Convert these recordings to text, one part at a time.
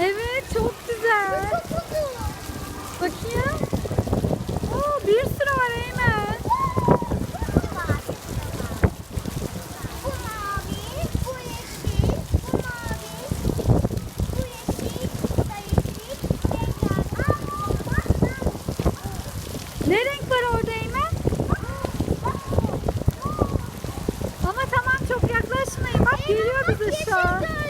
Evet çok güzel. Bakayım. Oo, bir sürü var Eymen. Ne renk var orada Eymen? Ama tamam çok yaklaşmayın. Bak geliyor bize şu an.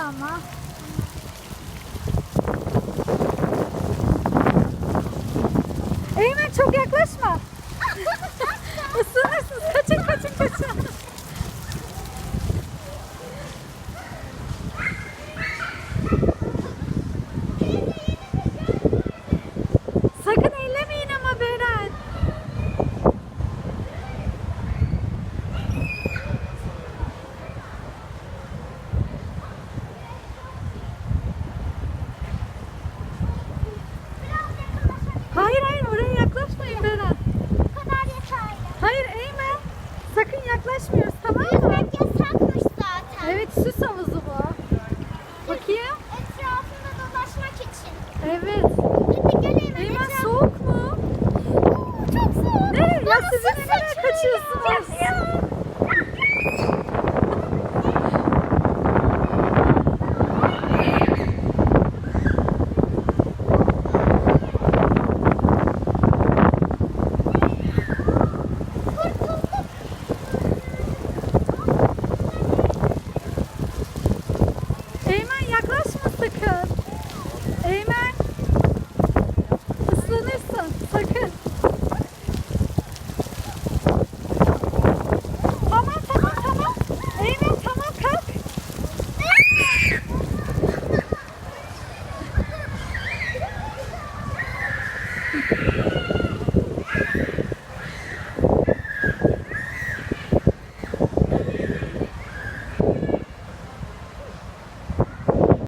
Ama. Eymen çok yaklaşma. yaklaşmayın Beren. sakın sakın.